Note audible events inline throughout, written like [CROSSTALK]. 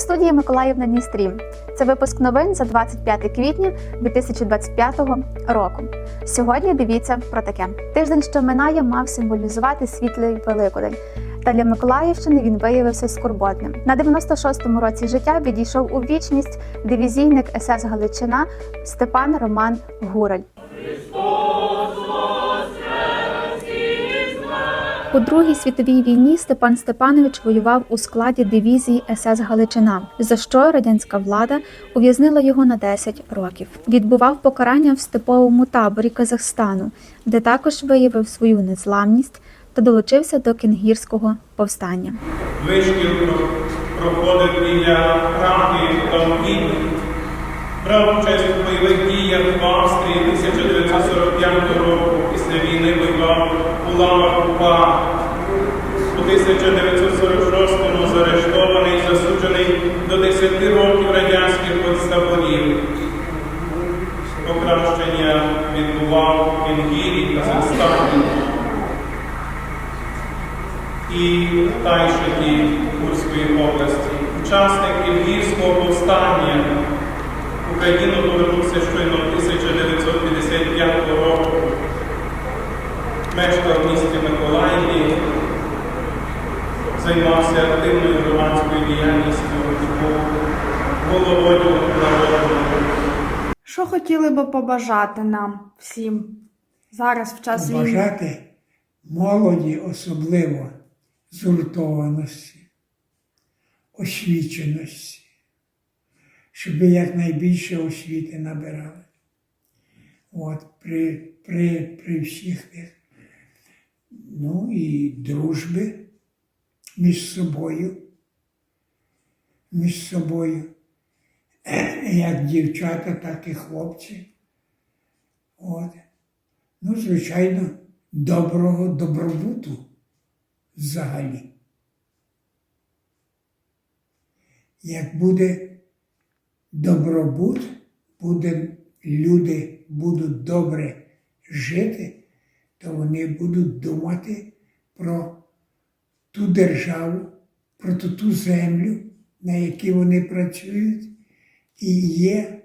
студії Миколаїв на Дністрі. Це випуск новин за 25 квітня 2025 року. Сьогодні дивіться про таке: тиждень, що минає, мав символізувати світлий Великодень. Та для Миколаївщини він виявився скорботним. На 96-му році життя відійшов у вічність дивізійник СС Галичина Степан Роман Гураль. У Другій світовій війні Степан Степанович воював у складі дивізії СС Галичина, за що радянська влада ув'язнила його на 10 років. Відбував покарання в степовому таборі Казахстану, де також виявив свою незламність та долучився до кінгірського повстання. Вишкіл проходив біля та Львів. Брав участь у бойових діях в Австрії 1945 року. Після війни воював у лавах У 1946-му заарештований і засуджений до 10 років радянських концтаборів. Покращення відбував в Інгірі, Казахстані і Тайшині Курської області. Учасник Ільгірського повстання Україну повернувся щойно 1955 року. Мешкав в місті Миколаєві, займався активною громадською діяльністю, був головою народного. Що хотіли би побажати нам всім зараз в час війни? Бажати молоді особливо згуртованості, освіченості, щоб якнайбільше освіти набирали. От, при, при, при всіх тих, ну і дружби між собою, між собою, [CLEARS THROAT] як дівчата, так і хлопці. От. Ну, звичайно, доброго добробуту взагалі. Як буде добробут, буде, люди будуть добре жити, то вони будуть думати про ту державу, про ту, ту землю, на якій вони працюють і є,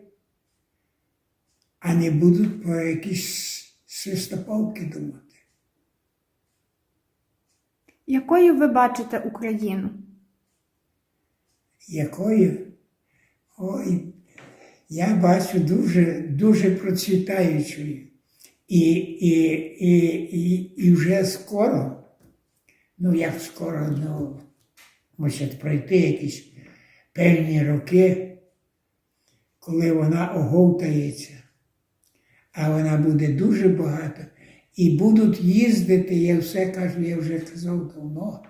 а не будуть про якісь свистопалки думати. Якою ви бачите Україну? якою ой, я бачу дуже, дуже процвітаючою. І, і, і, і, і вже скоро, ну як скоро, ну, мусять пройти якісь певні роки, коли вона оговтається, а вона буде дуже багато. І будуть їздити, я все кажу, я вже казав давно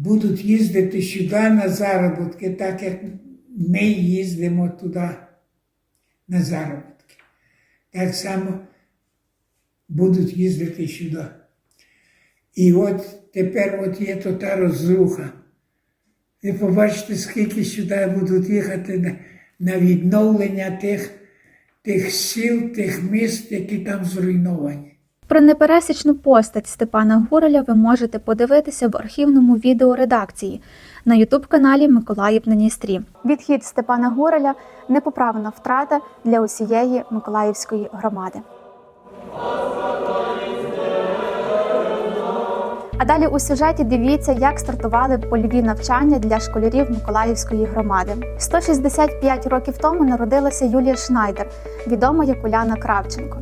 будуть їздити сюди на заробітки, так як ми їздимо туди на заробітки. Так само будуть їздити сюди. І от тепер от є то та розруха. Ви побачите, скільки сюди будуть їхати на, відновлення тих, тих сіл, тих міст, які там зруйновані. Про непересічну постать Степана Гураля ви можете подивитися в архівному відео редакції на ютуб-каналі Миколаїв на Дністрі. Відхід Степана Гураля непоправна втрата для усієї Миколаївської громади. А далі у сюжеті дивіться, як стартували польові навчання для школярів Миколаївської громади. 165 років тому народилася Юлія Шнайдер, відома як Уляна Кравченко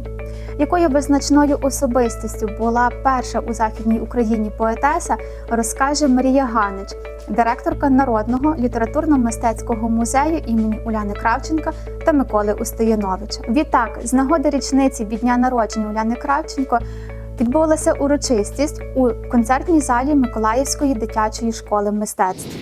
якою визначною особистістю була перша у західній Україні поетеса, розкаже Марія Ганич, директорка народного літературно-мистецького музею імені Уляни Кравченка та Миколи Устияновича. Відтак, з нагоди річниці від дня народження Уляни Кравченко. Відбулася урочистість у концертній залі Миколаївської дитячої школи мистецтв.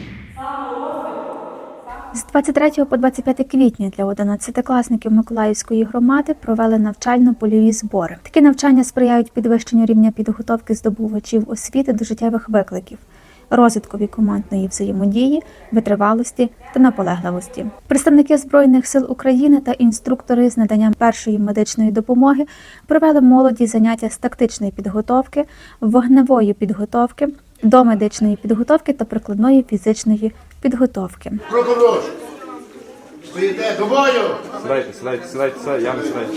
З 23 по 25 квітня для 11-класників Миколаївської громади провели навчально-польові збори. Такі навчання сприяють підвищенню рівня підготовки здобувачів освіти до життєвих викликів, розвиткові командної взаємодії, витривалості та наполегливості. Представники збройних сил України та інструктори з наданням першої медичної допомоги провели молоді заняття з тактичної підготовки, вогневої підготовки, домедичної підготовки та прикладної фізичної підготовки. Стоїте до бою. Сідайте, сідайте, сідайте, сідайте, я не сідайте.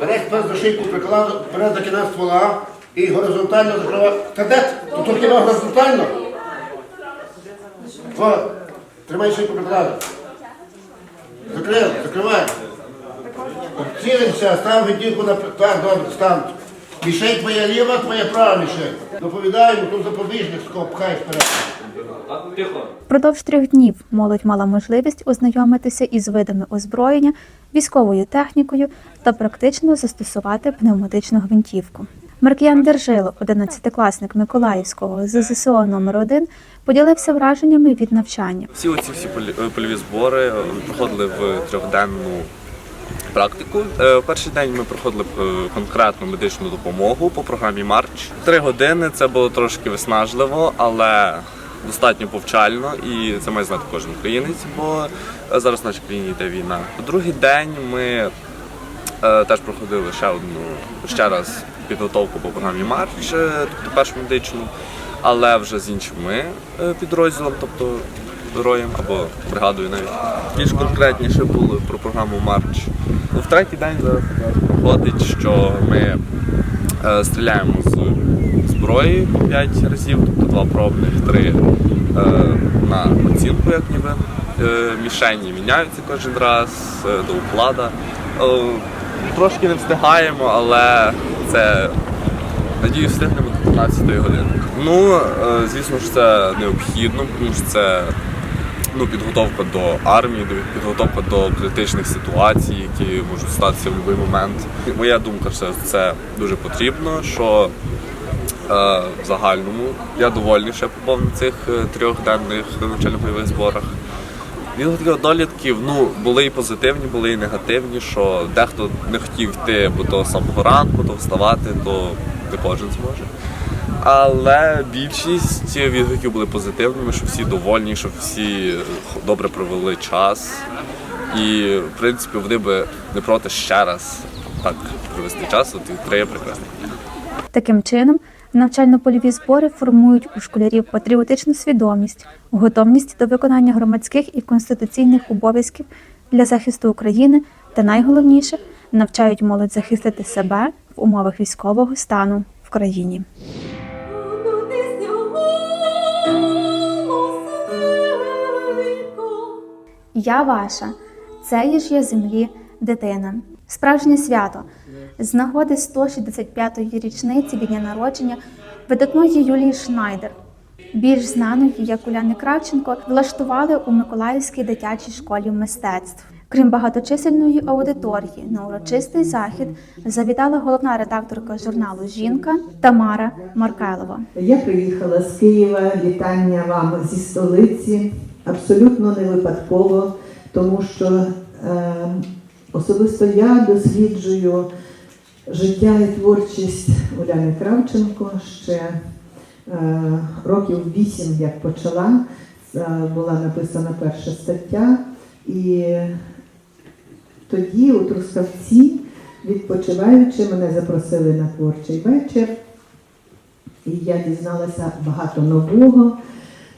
Береш пес до шийку, прикладав вперед до кінець ствола і горизонтально закривав. Кадет, тут кіно горизонтально. О, тримай шийку прикладав. Закрив, закривай. Цілився, став відділку на так, добре, став. Мішень твоя ліва, твоя права мішень. Доповідаємо, тут запобіжник пхай вперед. Впродовж трьох днів молодь мала можливість ознайомитися із видами озброєння, військовою технікою та практично застосувати пневматичну гвинтівку. Маркіян Держило, 11-класник Миколаївського ЗСО номер 1 поділився враженнями від навчання. Всі оці всі е, польові збори е, проходили в трьохденну практику. Е, перший день ми проходили конкретну медичну допомогу по програмі Марч. Три години це було трошки виснажливо, але достатньо повчально, і це має знати кожен українець, бо зараз в нашій країні йде війна. Другий день ми Е, теж проходили ще одну ще раз підготовку по програмі Марч, тобто першу медичну, але вже з іншими е, підрозділом, тобто роєм або бригадою навіть. Більш конкретніше було про програму Марч. Ну, в третій день зараз проходить, що ми е, стріляємо з зброї 5 разів, тобто два пробних, три е, на оцінку, як ніби. Мішені міняються кожен раз до уклада. Трошки не встигаємо, але це надіюсь встигнемо до 15 години. Ну, е, звісно ж, це необхідно, тому що це ну, підготовка до армії, підготовка до політичних ситуацій, які можуть статися в будь-який момент. Моя думка, що це дуже потрібно. що Е, в загальному. Я довольний, я на цих е, трьохденних навчально-бойових зборах. Відгуків долітків ну, були і позитивні, були і негативні, що дехто не хотів йти, бо то самого ранку, то вставати, то не кожен зможе. Але більшість відгуків були позитивними, що всі довольні, що всі добре провели час. І, в принципі, вони би не проти ще раз так провести час, от і три прекрасні. Таким чином, навчально-польові збори формують у школярів патріотичну свідомість, готовність до виконання громадських і конституційних обов'язків для захисту України та найголовніше навчають молодь захистити себе в умовах військового стану в країні. Я ваша, це є ж я землі дитина. Справжнє свято з нагоди 165-ї річниці від дня народження видатної Юлії Шнайдер, більш знаної як Уляни Кравченко, влаштували у Миколаївській дитячій школі мистецтв. Крім багаточисельної аудиторії, на урочистий захід завітала головна редакторка журналу Жінка Тамара Маркелова. Я приїхала з Києва. Вітання вам зі столиці. Абсолютно не випадково, тому що е, особисто я досліджую життя і творчість Уляни Кравченко ще е, років вісім, як почала. Це була написана перша стаття. І тоді у Трускавці, відпочиваючи, мене запросили на творчий вечір. І я дізналася багато нового.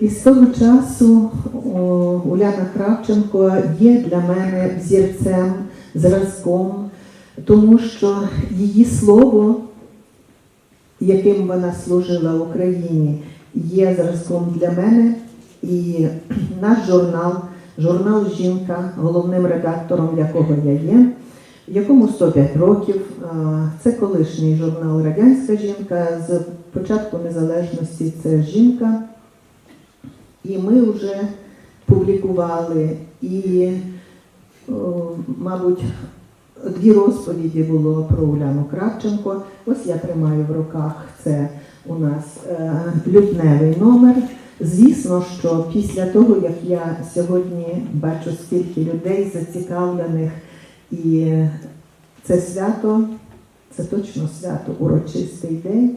І з того часу о, Уляна Кравченко є для мене взірцем, зразком, тому що її слово, яким вона служила Україні, є зразком для мене. І наш журнал, журнал Жінка, головним редактором якого я є, якому 105 років. Це колишній журнал Радянська жінка. З початку незалежності це жінка. І ми вже публікували і, мабуть, дві розповіді було про Уляну Кравченко. Ось я тримаю в руках це у нас е, лютневий номер. Звісно, що після того, як я сьогодні бачу скільки людей зацікавлених, і це свято, це точно свято, урочистий день.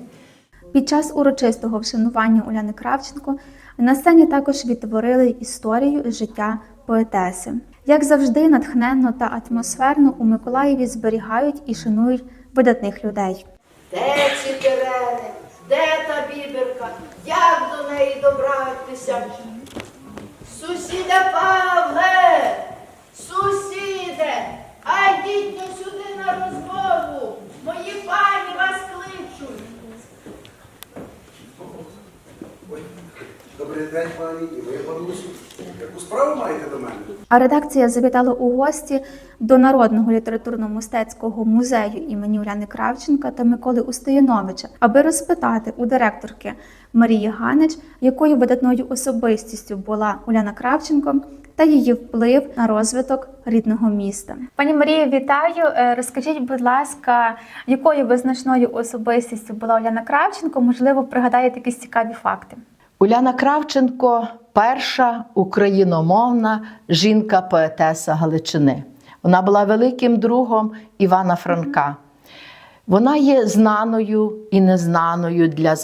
Під час урочистого вшанування Уляни Кравченко на сцені також відтворили історію життя поетеси. Як завжди, натхненно та атмосферно у Миколаєві зберігають і шанують видатних людей. Де ці терени? Де та біберка? Як до неї добратися? Сусіде Павле! Сусіде! А йдіть ну сюди на розмову! Мої пані вас кличуть! Добрий день, пані, і ви, панусю. Яку справу маєте до мене? А редакція завітала у гості до Народного літературно-мистецького музею імені Уляни Кравченка та Миколи Устояновича, аби розпитати у директорки Марії Ганич, якою видатною особистістю була Уляна Кравченко та її вплив на розвиток рідного міста. Пані Марія, вітаю. Е, Розкажіть, будь ласка, якою визначною особистістю була Уляна Кравченко? Можливо, пригадаєте якісь цікаві факти. Уляна Кравченко перша україномовна жінка-поетеса Галичини. Вона була великим другом Івана Франка. Вона є знаною і незнаною для,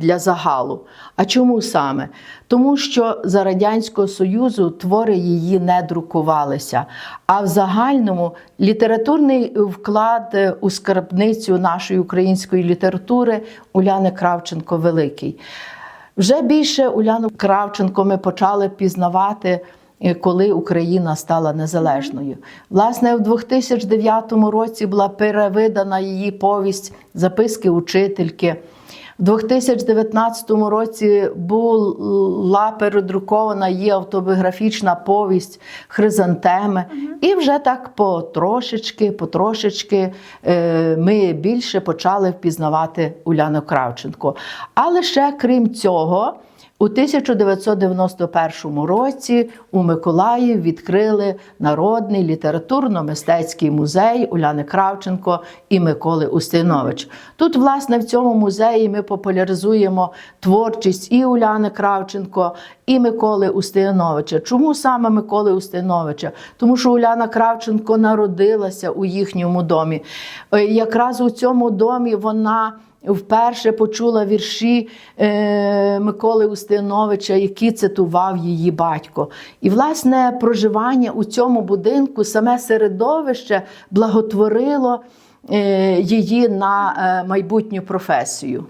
для загалу. А чому саме? Тому що за Радянського Союзу твори її не друкувалися. А в загальному літературний вклад е, у скарбницю нашої української літератури Уляни Кравченко великий. Вже більше Уляну Кравченко ми почали пізнавати, е, коли Україна стала незалежною. Власне, в 2009 році була перевидана її повість Записки учительки. В 2019 році була передрукована її автобіографічна повість Хризантеми. І вже так потрошечки, потрошечки е, ми більше почали впізнавати Уляну Кравченко. Але ще крім цього, у 1991 році у Миколаїв відкрили Народний літературно-мистецький музей Уляни Кравченко і Миколи Устинович. Тут, власне, в цьому музеї ми популяризуємо творчість і Уляни Кравченко, і Миколи Устиновича. Чому саме Миколи Устиновича? Тому що Уляна Кравченко народилася у їхньому домі. Е, Якраз у цьому домі вона. Вперше почула вірші е, Миколи Устиновича, які цитував її батько. І, власне, проживання у цьому будинку, саме середовище благотворило е, її на е, майбутню професію.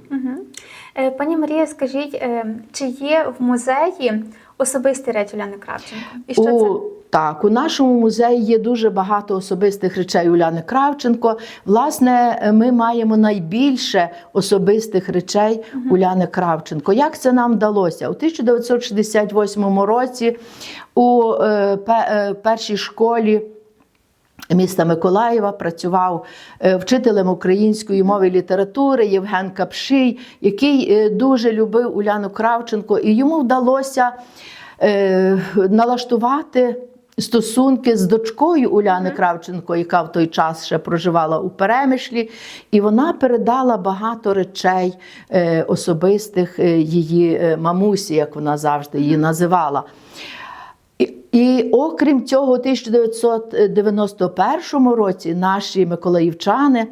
Е, Пані Марія, скажіть, е, чи є в музеї особисті речі Уляни Кравченко? І що у, це? Так, у нашому музеї є дуже багато особистих речей Уляни Кравченко. Власне, ми маємо найбільше особистих речей Уляни Кравченко. Як це нам вдалося? У 1968 році у е, е, першій школі. Міста Миколаєва працював е, вчителем української мови і літератури Євген Капший, який дуже любив Уляну Кравченко, і йому вдалося налаштувати стосунки з дочкою Уляни Кравченко, яка в той час ще проживала у Перемишлі, і вона передала багато речей е, особистих е, її е, мамусі, як вона завжди її називала. І, і окрім цього, у 1991 році наші миколаївчани.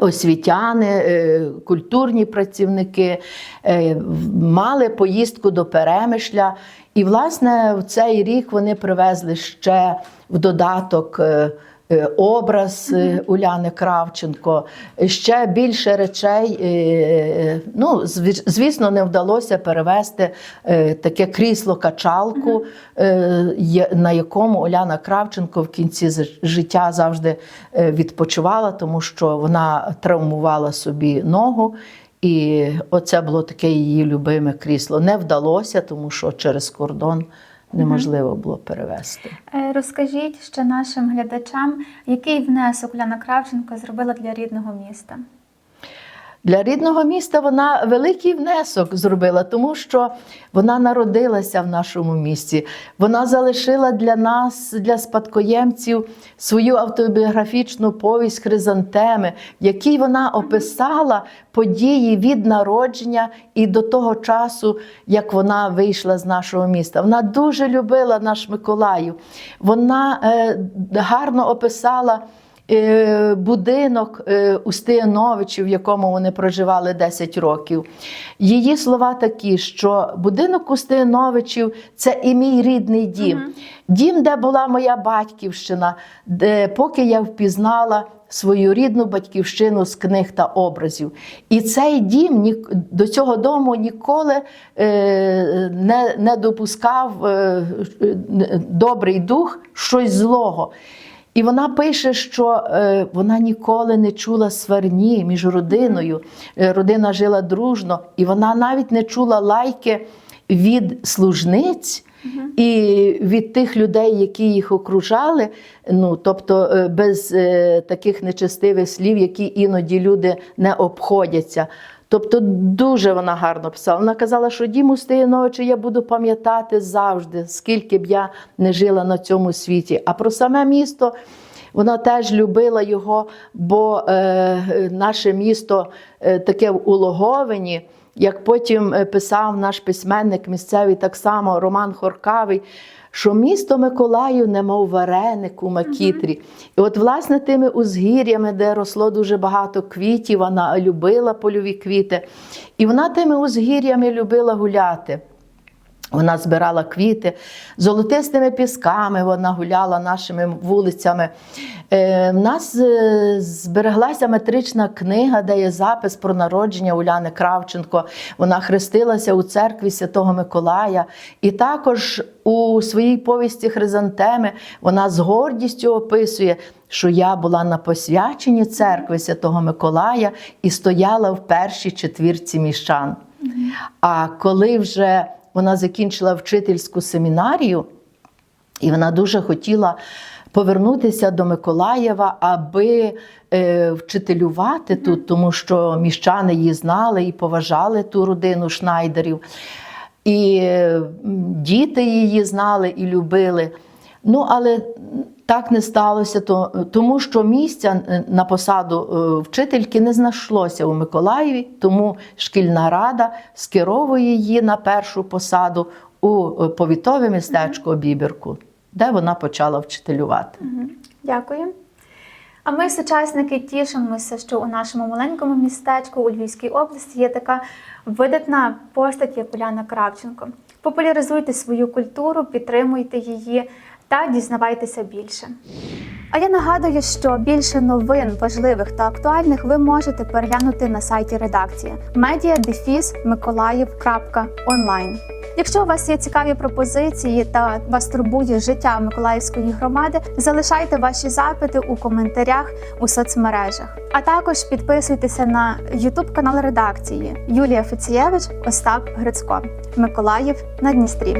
Освітяни, е, культурні працівники е, мали поїздку до Перемишля. І, власне, в цей рік вони привезли ще в додаток е, образ е, Уляни Кравченко, ще більше речей. е, Ну, звісно, не вдалося перевезти е, таке крісло-качалку, е, на якому Уляна Кравченко в кінці життя завжди е, відпочивала, тому що вона травмувала собі ногу. І оце було таке її любиме крісло. Не вдалося, тому що через кордон неможливо було перевезти. Е, Розкажіть ще нашим глядачам, який внесок Уляна Кравченко зробила для рідного міста? Для рідного міста вона великий внесок зробила, тому що вона народилася в нашому місті. Вона залишила для нас, для спадкоємців, свою автобіографічну повість Хризантеми, в якій вона описала події від народження і до того часу, як вона вийшла з нашого міста. Вона дуже любила наш Миколаїв. Вона е, гарно описала. Е, Будинок е, Устияновичів, в якому вони проживали 10 років. Її слова такі, що будинок Устияновичів це і мій рідний дім. Дім, де була моя батьківщина, де поки я впізнала свою рідну батьківщину з книг та образів. І цей дім до цього дому ніколи е, не, не допускав добрий дух щось злого. І вона пише, що е, вона ніколи не чула сварні між родиною. Е, Родина жила дружно, і вона навіть не чула лайки від служниць. І від тих людей, які їх окружали, ну тобто е, без е, таких нечестивих слів, які іноді люди не обходяться. Тобто дуже вона гарно писала. Вона казала, що дім ночі я буду пам'ятати завжди, скільки б я не жила на цьому світі. А про саме місто вона теж любила його, бо е, е, наше місто е, таке в улоговині. Як потім е, писав наш письменник місцевий, так само Роман Хоркавий, що місто Миколаїв, немов вареник у макітрі. І от, власне, тими узгір'ями, де росло дуже багато квітів, вона любила польові квіти. І вона тими узгір'ями любила гуляти. Вона збирала квіти золотистими пісками, вона гуляла нашими вулицями. Е, в нас е, збереглася метрична книга, де є запис про народження Уляни Кравченко. Вона хрестилася у церкві Святого Миколая. І також у своїй повісті Хризантеми вона з гордістю описує, що я була на посвяченні церкви Святого Миколая і стояла в першій четвірці міщан. А коли вже вона закінчила вчительську семінарію, і вона дуже хотіла повернутися до Миколаєва, аби е, вчителювати тут, тому що міщани її знали і поважали ту родину Шнайдерів. І діти її знали і любили. Ну, але так не сталося, то, тому що місця е, на посаду е, вчительки не знайшлося у Миколаєві, тому шкільна рада скеровує її на першу посаду у е, повітове містечко Бібірку, де вона почала вчителювати. Дякую. А ми, сучасники, тішимося, що у нашому маленькому містечку у Львівській області є така видатна постать, як Уляна Кравченко. Популяризуйте свою культуру, підтримуйте її та дізнавайтеся більше. А я нагадую, що більше новин важливих та актуальних ви можете переглянути на сайті редакції media-mиколаїв.онлайн. Якщо у вас є цікаві пропозиції та вас турбує життя Миколаївської громади, залишайте ваші запити у коментарях у соцмережах. А також підписуйтеся на YouTube канал редакції Юлія Фецієвич, Остап Грицько, Миколаїв на Дністрі.